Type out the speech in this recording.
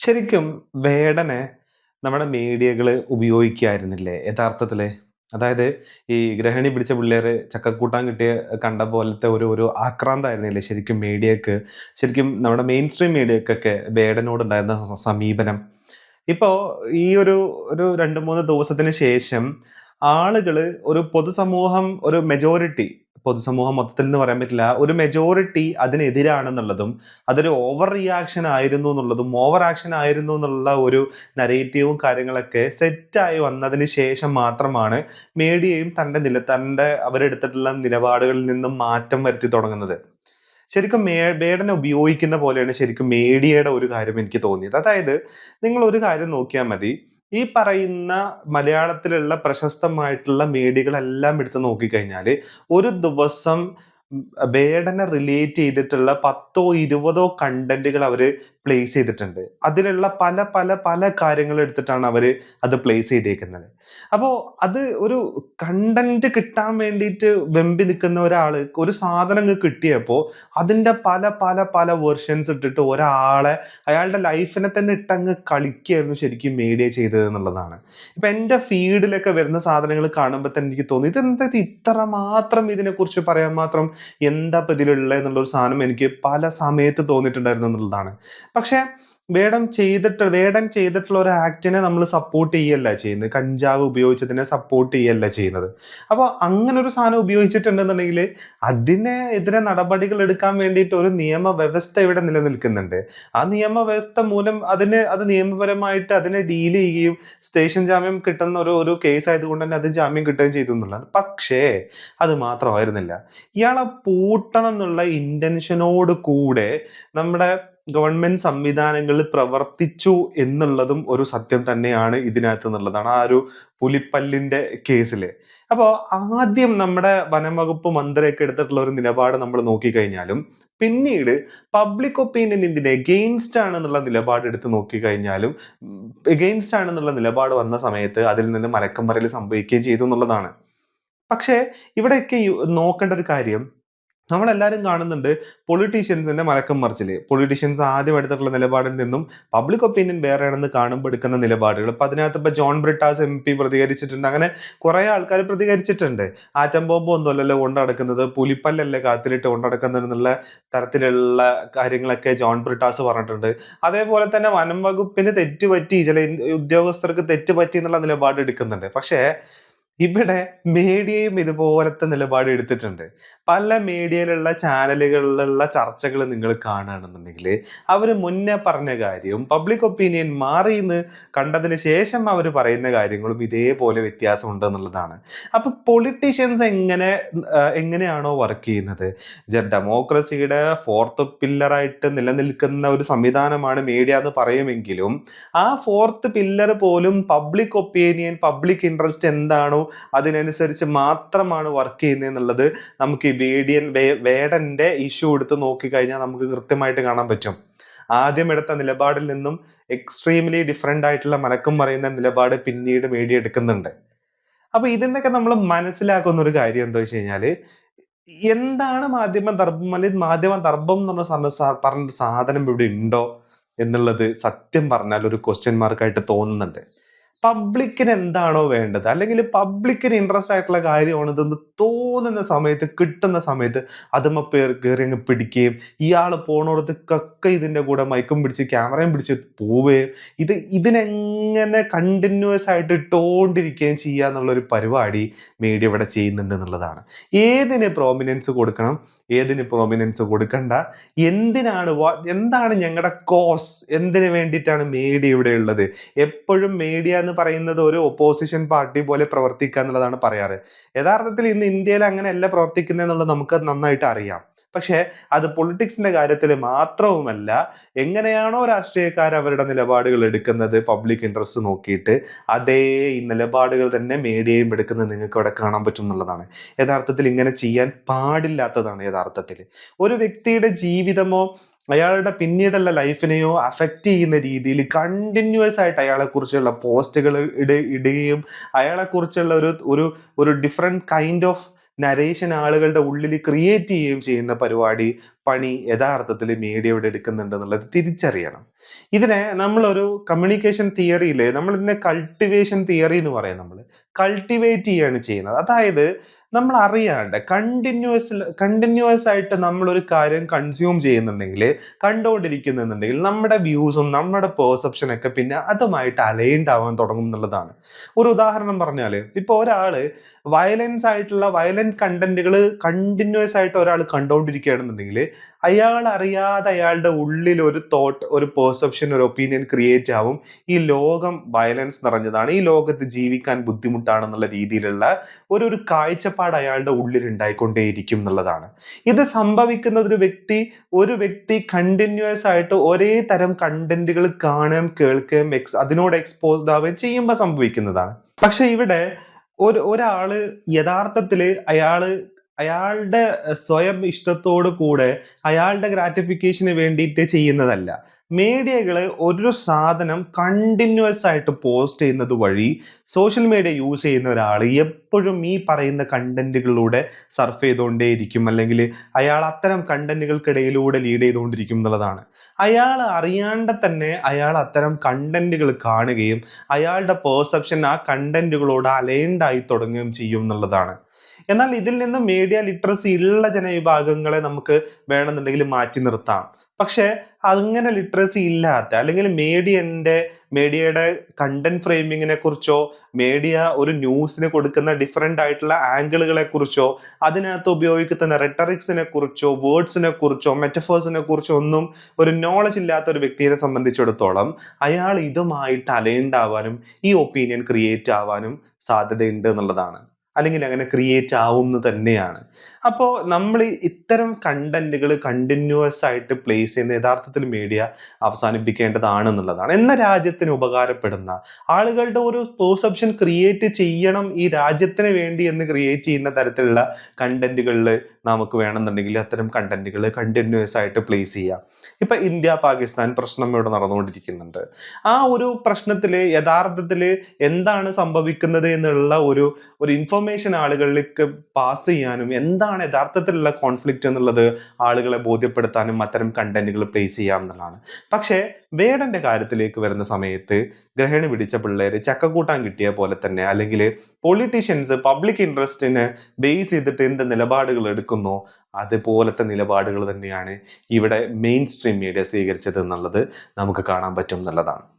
ശരിക്കും വേടനെ നമ്മുടെ മീഡിയകൾ ഉപയോഗിക്കായിരുന്നില്ലേ യഥാർത്ഥത്തിൽ? അതായത് ഈ ഗ്രഹിണി പിടിച്ച പിള്ളേര് ചക്കക്കൂട്ടാൻ കിട്ടിയ കണ്ട പോലത്തെ ഒരു ഒരു ആക്രാന്തായിരുന്നില്ലേ ശരിക്കും മീഡിയക്ക് ശരിക്കും നമ്മുടെ മെയിൻ സ്ട്രീം മീഡിയക്കൊക്കെ വേടനോടുണ്ടായിരുന്ന സമീപനം. ഇപ്പോൾ ഈ ഒരു ഒരു 2, 3 ദിവസത്തിന് ശേഷം ആളുകൾ ഒരു പൊതുസമൂഹം ഒരു മെജോറിറ്റി പൊതുസമൂഹം മൊത്തത്തിൽ എന്ന് പറയാൻ പറ്റില്ല. ഒരു മെജോറിറ്റി അതിനെതിരാണെന്നുള്ളതും, അതൊരു ഓവർ റിയാക്ഷൻ ആയിരുന്നു എന്നുള്ളതും, ഓവർ ആക്ഷൻ ആയിരുന്നു എന്നുള്ള ഒരു നരേറ്റീവും കാര്യങ്ങളൊക്കെ സെറ്റായി വന്നതിന് ശേഷം മാത്രമാണ് മീഡിയയും തന്റെ നില തന്റെ അവരെടുത്തിട്ടുള്ള നിലപാടുകളിൽ നിന്നും മാറ്റം വരുത്തി തുടങ്ങുന്നത്. ശരിക്കും മേ ബേഡനെ ഉപയോഗിക്കുന്ന പോലെയാണ് ശരിക്കും മീഡിയയുടെ ഒരു കാര്യം എനിക്ക് തോന്നിയത്. അതായത് നിങ്ങൾ ഒരു കാര്യം നോക്കിയാൽ മതി. ഈ പറയുന്ന മലയാളത്തിലുള്ള പ്രശസ്തമായിട്ടുള്ള മീഡിയകളെല്ലാം എടുത്ത് നോക്കിക്കഴിഞ്ഞാൽ ഒരു ദിവസം വേടനെ റിലേറ്റ് ചെയ്തിട്ടുള്ള 10ഓ 20ഓ കണ്ടന്റുകൾ അവർ പ്ലേസ് ചെയ്തിട്ടുണ്ട്. അതിലുള്ള പല പല പല കാര്യങ്ങൾ എടുത്തിട്ടാണ് അവർ അത് പ്ലേസ് ചെയ്തേക്കുന്നത്. അപ്പോ അത് ഒരു കണ്ടന്റ് കിട്ടാൻ വേണ്ടിയിട്ട് വെമ്പി നിൽക്കുന്ന ഒരാൾ ഒരു സാധനം അങ്ങ് കിട്ടിയപ്പോ അതിന്റെ പല പല പല വെർഷൻസ് ഇട്ടിട്ട് ഒരാളെ അയാളുടെ ലൈഫിനെ തന്നെ ഇട്ടങ്ങ് കളിക്കുകയായിരുന്നു ശരിക്കും മീഡിയ ചെയ്തത് എന്നുള്ളതാണ്. ഇപ്പൊ എന്റെ ഫീഡിലൊക്കെ വരുന്ന സാധനങ്ങൾ കാണുമ്പോൾ തന്നെ എനിക്ക് തോന്നി ഇത് മാത്രം ഇതിനെക്കുറിച്ച് പറയാൻ മാത്രം എന്താ ഇപ്പം എന്നുള്ള ഒരു സാധനം എനിക്ക് പല സമയത്ത് തോന്നിയിട്ടുണ്ടായിരുന്നു എന്നുള്ളതാണ്. പക്ഷേ വേടൻ ചെയ്തിട്ട് വേടം ചെയ്തിട്ടുള്ള ഒരു ആക്ടിനെ നമ്മൾ സപ്പോർട്ട് ചെയ്യല്ല ചെയ്യുന്നത്. കഞ്ചാവ് ഉപയോഗിച്ചതിനെ സപ്പോർട്ട് ചെയ്യല്ല ചെയ്യുന്നത്. അപ്പോൾ അങ്ങനെ ഒരു സാധനം ഉപയോഗിച്ചിട്ടുണ്ടെന്നുണ്ടെങ്കിൽ അതിനെ എതിരെ നടപടികൾ എടുക്കാൻ വേണ്ടിയിട്ട് ഒരു നിയമവ്യവസ്ഥ ഇവിടെ നിലനിൽക്കുന്നുണ്ട്. ആ നിയമവ്യവസ്ഥ മൂലം അതിന് അത് നിയമപരമായിട്ട് അതിനെ ഡീൽ ചെയ്യുകയും സ്റ്റേഷൻ ജാമ്യം കിട്ടുന്ന ഒരു ഒരു കേസ് ആയതുകൊണ്ട് തന്നെ അത് ജാമ്യം കിട്ടുകയും ചെയ്തു എന്നുള്ളത് പക്ഷേ അത് മാത്രമായിരുന്നില്ല. ഇയാളെ പൂട്ടണം എന്നുള്ള ഇന്റൻഷനോട് കൂടെ നമ്മുടെ ഗവൺമെന്റ് സംവിധാനങ്ങൾ പ്രവർത്തിച്ചു എന്നുള്ളതും ഒരു സത്യം തന്നെയാണ് ഇതിനകത്ത് എന്നുള്ളതാണ്. ആ ഒരു പുലിപ്പല്ലിന്റെ കേസിൽ. അപ്പോ ആദ്യം നമ്മുടെ വനംവകുപ്പ് മന്ത്രിയൊക്കെ എടുത്തിട്ടുള്ള ഒരു നിലപാട് നമ്മൾ നോക്കിക്കഴിഞ്ഞാലും പിന്നീട് പബ്ലിക് ഒപ്പീനിയൻ ഇതിന് എഗെയിൻസ്റ്റ് ആണെന്നുള്ള നിലപാട് എടുത്ത് നോക്കിക്കഴിഞ്ഞാലും എഗെയിൻസ്റ്റ് ആണെന്നുള്ള നിലപാട് വന്ന സമയത്ത് അതിൽ നിന്ന് മലക്കം മറിയൽ സംഭവിക്കുകയും ചെയ്തു എന്നുള്ളതാണ്. പക്ഷേ ഇവിടെയൊക്കെ നോക്കേണ്ട ഒരു കാര്യം നമ്മളെല്ലാരും കാണുന്നുണ്ട് പൊളിറ്റീഷ്യൻസിന്റെ മലക്കം മറിച്ചിൽ. പൊളിറ്റീഷ്യൻസ് ആദ്യം എടുത്തിട്ടുള്ള നിലപാടിൽ നിന്നും പബ്ലിക് ഒപ്പീനിയൻ വേറെയാണെന്ന് കാണുമ്പോൾ എടുക്കുന്ന നിലപാടുകൾ. ഇപ്പൊ അതിനകത്ത് ഇപ്പൊ ജോൺ ബ്രിട്ടാസ് എം പി പ്രതികരിച്ചിട്ടുണ്ട്. അങ്ങനെ കുറെ ആൾക്കാർ പ്രതികരിച്ചിട്ടുണ്ട്. ആറ്റം ബോംബ് ഒന്നുമല്ലല്ലോ കൊണ്ടടക്കുന്നത് പുലിപ്പല്ലല്ലേ കാത്തിലിട്ട് കൊണ്ടടക്കുന്നതെന്നുള്ള തരത്തിലുള്ള കാര്യങ്ങളൊക്കെ ജോൺ ബ്രിട്ടാസ് പറഞ്ഞിട്ടുണ്ട്. അതേപോലെ തന്നെ വനം വകുപ്പിന് തെറ്റ് പറ്റി ചില ഉദ്യോഗസ്ഥർക്ക് തെറ്റ് പറ്റി എന്നുള്ള നിലപാട് എടുക്കുന്നുണ്ട്. പക്ഷേ ഇവിടെ മീഡിയയും ഇതുപോലത്തെ നിലപാട് എടുത്തിട്ടുണ്ട്. പല മീഡിയയിലുള്ള ചാനലുകളിലുള്ള ചർച്ചകൾ നിങ്ങൾ കാണുകയാണെന്നുണ്ടെങ്കിൽ അവർ മുന്നേ പറഞ്ഞ കാര്യവും പബ്ലിക് ഒപ്പീനിയൻ മാറിയെന്ന് കണ്ടതിന് ശേഷം അവർ പറയുന്ന കാര്യങ്ങളും ഇതേപോലെ വ്യത്യാസമുണ്ട് എന്നുള്ളതാണ്. അപ്പൊ പൊളിറ്റീഷ്യൻസ് എങ്ങനെ എങ്ങനെയാണോ വർക്ക് ചെയ്യുന്നത് ഡെമോക്രസിയുടെ ഫോർത്ത് പില്ലറായിട്ട് നിലനിൽക്കുന്ന ഒരു സംവിധാനമാണ് മീഡിയ എന്ന് പറയുമെങ്കിലും ആ ഫോർത്ത് പില്ലർ പോലും പബ്ലിക് ഒപ്പീനിയൻ പബ്ലിക് ഇൻട്രസ്റ്റ് എന്താണോ അതിനനുസരിച്ച് മാത്രമാണ് വർക്ക് ചെയ്യുന്നത് എന്നുള്ളത് നമുക്ക് ഈ വേഡിയൻ വേടന്റെ ഇഷ്യൂ എടുത്ത് നോക്കിക്കഴിഞ്ഞാൽ നമുക്ക് കൃത്യമായിട്ട് കാണാൻ പറ്റും. ആദ്യം എടുത്ത നിലപാടിൽ നിന്നും എക്സ്ട്രീംലി ഡിഫറന്റ് ആയിട്ടുള്ള മലക്കം പറയുന്ന നിലപാട് പിന്നീട് മീഡിയ എടുക്കുന്നുണ്ട്. അപ്പൊ ഇതിന്നൊക്കെ നമ്മൾ മനസ്സിലാക്കുന്ന ഒരു കാര്യം എന്താ വെച്ച് കഴിഞ്ഞാൽ എന്താണ് മാധ്യമ ദർഭം അല്ലെങ്കിൽ മാധ്യമ ദർഭം എന്ന് പറഞ്ഞ പറഞ്ഞ സാധനം ഇവിടെ ഉണ്ടോ എന്നുള്ളത് സത്യം പറഞ്ഞാൽ ഒരു ക്വസ്റ്റ്യൻ മാർക്കായിട്ട് തോന്നുന്നുണ്ട്. പബ്ലിക്കിന് എന്താണോ വേണ്ടത്? അല്ലെങ്കിൽ പബ്ലിക്കിന് ഇൻട്രസ്റ്റ് ആയിട്ടുള്ള കാര്യമാണ് ഇതെന്ന് തോന്നുന്ന സമയത്ത് കിട്ടുന്ന സമയത്ത് അതുമ്മ പേർ കേറി അങ്ങ് പിടിക്കുകയും ഇയാൾ പോണോടത്തേക്കൊക്കെ ഇതിന്റെ കൂടെ മൈക്കും പിടിച്ച് ക്യാമറയും പിടിച്ച് പോവുകയും ഇത് ഇതിനെങ്ങനെ കണ്ടിന്യൂസ് ആയിട്ട് ഇട്ടോണ്ടിരിക്കുകയും ചെയ്യുക എന്നുള്ള ഒരു പരിപാടി മീഡിയ ഇവിടെ ചെയ്യുന്നുണ്ട് എന്നുള്ളതാണ്. ഏതിന് പ്രോമിനൻസ് കൊടുക്കണം ഏതിന് പ്രോമിനൻസ് കൊടുക്കണ്ട എന്തിനാണ് എന്താണ് ഞങ്ങളുടെ കോസ് എന്തിനു വേണ്ടിയിട്ടാണ് മീഡിയ ഇവിടെ ഉള്ളത് എപ്പോഴും മീഡിയ എന്ന് പറയുന്നത് ഒരു ഒപ്പോസിഷൻ പാർട്ടി പോലെ പ്രവർത്തിക്കുക എന്നുള്ളതാണ് പറയാറ്. യഥാർത്ഥത്തിൽ ഇന്ന് ഇന്ത്യയിൽ അങ്ങനെയല്ല പ്രവർത്തിക്കുന്നത് എന്നുള്ളത് നമുക്ക് നന്നായിട്ട് അറിയാം. പക്ഷെ അത് പൊളിറ്റിക്സിന്റെ കാര്യത്തിൽ മാത്രവുമല്ല എങ്ങനെയാണോ രാഷ്ട്രീയക്കാർ അവരുടെ നിലപാടുകൾ എടുക്കുന്നത് പബ്ലിക് ഇൻട്രസ്റ്റ് നോക്കിയിട്ട് അതേ ഈ നിലപാടുകൾ തന്നെ മീഡിയയും എടുക്കുന്നത് നിങ്ങൾക്ക് ഇവിടെ കാണാൻ പറ്റും എന്നുള്ളതാണ്. യഥാർത്ഥത്തിൽ ഇങ്ങനെ ചെയ്യാൻ പാടില്ലാത്തതാണ് യഥാർത്ഥത്തിൽ ഒരു വ്യക്തിയുടെ ജീവിതമോ അയാളുടെ പിന്നീടുള്ള ലൈഫിനെയോ അഫക്റ്റ് ചെയ്യുന്ന രീതിയിൽ കണ്ടിന്യൂസ് ആയിട്ട് അയാളെ കുറിച്ചുള്ള പോസ്റ്റുകൾ ഇട ഇടുകയും അയാളെ കുറിച്ചുള്ള ഒരു ഒരു ഒരു ഡിഫറെന്റ് കൈൻഡ് ഓഫ് നരേഷൻ ആളുകളുടെ ഉള്ളിൽ ക്രിയേറ്റ് ചെയ്യുകയും ചെയ്യുന്ന പരിപാടി പണി യഥാർത്ഥത്തിൽ മീഡിയ ഇവിടെ എടുക്കുന്നുണ്ട് എന്നുള്ളത് തിരിച്ചറിയണം. ഇതിനെ നമ്മളൊരു കമ്മ്യൂണിക്കേഷൻ തിയറിയിൽ നമ്മൾ ഇതിനെ കൾട്ടിവേഷൻ തിയറി എന്ന് പറയും നമ്മൾ കൾട്ടിവേറ്റ് ചെയ്യാണ് ചെയ്യുന്നത്. അതായത് നമ്മൾ അറിയാണ്ട് കണ്ടിന്യൂസ് കണ്ടിന്യൂസ് ആയിട്ട് നമ്മൾ ഒരു കാര്യം കൺസ്യൂം ചെയ്യുന്നുണ്ടെങ്കിൽ കണ്ടുകൊണ്ടിരിക്കുന്നുണ്ടെങ്കിൽ നമ്മുടെ വ്യൂസും നമ്മുടെ പെർസെപ്ഷൻ ഒക്കെ പിന്നെ അതുമായിട്ട് അലൈൻഡ് ആവാൻ തുടങ്ങും എന്നുള്ളതാണ്. ഒരു ഉദാഹരണം പറഞ്ഞാൽ ഇപ്പോൾ ഒരാൾ വയലൻസ് ആയിട്ടുള്ള വയലന്റ് കണ്ടന്റുകൾ കണ്ടിന്യൂസ് ആയിട്ട് ഒരാൾ കണ്ടുകൊണ്ടിരിക്കുകയാണെന്നുണ്ടെങ്കിൽ അയാൾ അറിയാതെ അയാളുടെ ഉള്ളിൽ ഒരു തോട്ട് ഒരു പെർസെപ്ഷൻ ഒരു ഒപ്പീനിയൻ ക്രിയേറ്റ് ആവും. ഈ ലോകം വയലൻസ് നിറഞ്ഞതാണ്. ഈ ലോകത്ത് ജീവിക്കാൻ ബുദ്ധിമുട്ടാണെന്നുള്ള രീതിയിലുള്ള ഒരു ഒരു കാഴ്ചപ്പാട് അയാളുടെ ഉള്ളിൽ ഉണ്ടായിക്കൊണ്ടേയിരിക്കും എന്നുള്ളതാണ്. ഇത് സംഭവിക്കുന്ന ഒരു വ്യക്തി ഒരു വ്യക്തി കണ്ടിന്യൂസ് ആയിട്ട് ഒരേ തരം കണ്ടന്റുകൾ കാണുകയും കേൾക്കുകയും എക്സ് അതിനോട് എക്സ്പോസ്ഡ് ആവുകയും ചെയ്യുമ്പോൾ സംഭവിക്കുന്നതാണ്. പക്ഷെ ഇവിടെ ഒരു ഒരാൾ യഥാർത്ഥത്തിൽ അയാൾ അയാളുടെ സ്വയം ഇഷ്ടത്തോടു കൂടെ അയാളുടെ ഗ്രാറ്റിഫിക്കേഷന് വേണ്ടിയിട്ട് ചെയ്യുന്നതല്ല. മീഡിയകൾ ഒരു സാധനം കണ്ടിന്യൂസ് ആയിട്ട് പോസ്റ്റ് ചെയ്യുന്നത് വഴി സോഷ്യൽ മീഡിയ യൂസ് ചെയ്യുന്ന ഒരാൾ എപ്പോഴും ഈ പറയുന്ന കണ്ടന്റുകളിലൂടെ സർഫ് ചെയ്തുകൊണ്ടേയിരിക്കും. അല്ലെങ്കിൽ അയാൾ അത്തരം കണ്ടന്റുകൾക്കിടയിലൂടെ ലീഡ് ചെയ്തുകൊണ്ടിരിക്കും എന്നുള്ളതാണ്. അയാൾ അറിയാണ്ട് തന്നെ അയാൾ അത്തരം കണ്ടന്റുകൾ കാണുകയും അയാളുടെ പെർസെപ്ഷൻ ആ കണ്ടന്റുകളോട് അലൈൻഡ് ആയി തുടങ്ങുകയും ചെയ്യും എന്നുള്ളതാണ്. എന്നാൽ ഇതിൽ നിന്ന് മീഡിയ ലിറ്ററസി ഉള്ള ജനവിഭാഗങ്ങളെ നമുക്ക് വേണമെന്നുണ്ടെങ്കിൽ മാറ്റി നിർത്താം. പക്ഷേ അങ്ങനെ ലിറ്ററസി ഇല്ലാത്ത അല്ലെങ്കിൽ മീഡിയന്റെ മീഡിയയുടെ കണ്ടന്റ് ഫ്രെയിമിങ്ങിനെ കുറിച്ചോ മീഡിയ ഒരു ന്യൂസിന് കൊടുക്കുന്ന ഡിഫറെന്റ് ആയിട്ടുള്ള ആംഗിളുകളെ കുറിച്ചോ അതിനകത്ത് ഉപയോഗിക്കുന്ന റെട്ടറിക്സിനെ കുറിച്ചോ വേർഡ്സിനെ കുറിച്ചോ മെറ്റഫേഴ്സിനെ കുറിച്ചോ ഒന്നും ഒരു നോളജ് ഇല്ലാത്ത ഒരു വ്യക്തിയെ സംബന്ധിച്ചിടത്തോളം അയാൾ ഇതുമായിട്ട് അലൈൻഡ് ആവാനും ഈ ഒപ്പീനിയൻ ക്രിയേറ്റ് ആവാനും സാധ്യതയുണ്ട് എന്നുള്ളതാണ്. അല്ലെങ്കിൽ അങ്ങനെ ക്രിയേറ്റ് ആവുമെന്ന് തന്നെയാണ്. അപ്പോൾ നമ്മൾ ഇത്തരം കണ്ടന്റുകൾ കണ്ടിന്യൂസ് ആയിട്ട് പ്ലേസ് ചെയ്യുന്ന യഥാർത്ഥത്തിൽ മീഡിയ അവസാനിപ്പിക്കേണ്ടതാണ് എന്നുള്ളതാണ് എന്ന രാജ്യത്തിന് ഉപകാരപ്പെടുന്ന ആളുകളുടെ ഒരു പെർസെപ്ഷൻ ക്രിയേറ്റ് ചെയ്യണം ഈ രാജ്യത്തിന് വേണ്ടി എന്ന് ക്രിയേറ്റ് ചെയ്യുന്ന തരത്തിലുള്ള കണ്ടന്റുകളിൽ നമുക്ക് വേണമെന്നുണ്ടെങ്കിൽ അത്തരം കണ്ടന്റുകൾ കണ്ടിന്യൂസ് ആയിട്ട് പ്ലേസ് ചെയ്യാം. ഇപ്പൊ ഇന്ത്യ പാകിസ്ഥാൻ പ്രശ്നം ഇവിടെ നടന്നുകൊണ്ടിരിക്കുന്നുണ്ട്. ആ ഒരു പ്രശ്നത്തിൽ യഥാർത്ഥത്തിൽ എന്താണ് സംഭവിക്കുന്നത് എന്നുള്ള ഒരു ഒരു ഇൻഫർമേഷൻ ആളുകളിലേക്ക് പാസ് ചെയ്യാനും എന്താണ് യഥാർത്ഥത്തിലുള്ള കോൺഫ്ലിക്റ്റ് എന്നുള്ളത് ആളുകളെ ബോധ്യപ്പെടുത്താനും അത്തരം കണ്ടന്റുകൾ പ്ലേസ് ചെയ്യാം എന്നുള്ളതാണ്. പക്ഷേ വേടന്റെ കാര്യത്തിലേക്ക് വരുന്ന സമയത്ത് ഗ്രഹണി പിടിച്ച പിള്ളേര് ചക്കക്കൂട്ടാൻ കിട്ടിയ പോലെ തന്നെ അല്ലെങ്കിൽ പൊളിറ്റീഷ്യൻസ് പബ്ലിക് ഇൻട്രസ്റ്റിന് ബേസ് ചെയ്തിട്ട് എന്ത് നിലപാടുകൾ എടുക്കുന്നു അതുപോലത്തെ നിലപാടുകൾ തന്നെയാണ് ഇവിടെ മെയിൻ സ്ട്രീം മീഡിയ സ്വീകരിച്ചത് എന്നുള്ളത് നമുക്ക് കാണാൻ പറ്റും എന്നുള്ളതാണ്.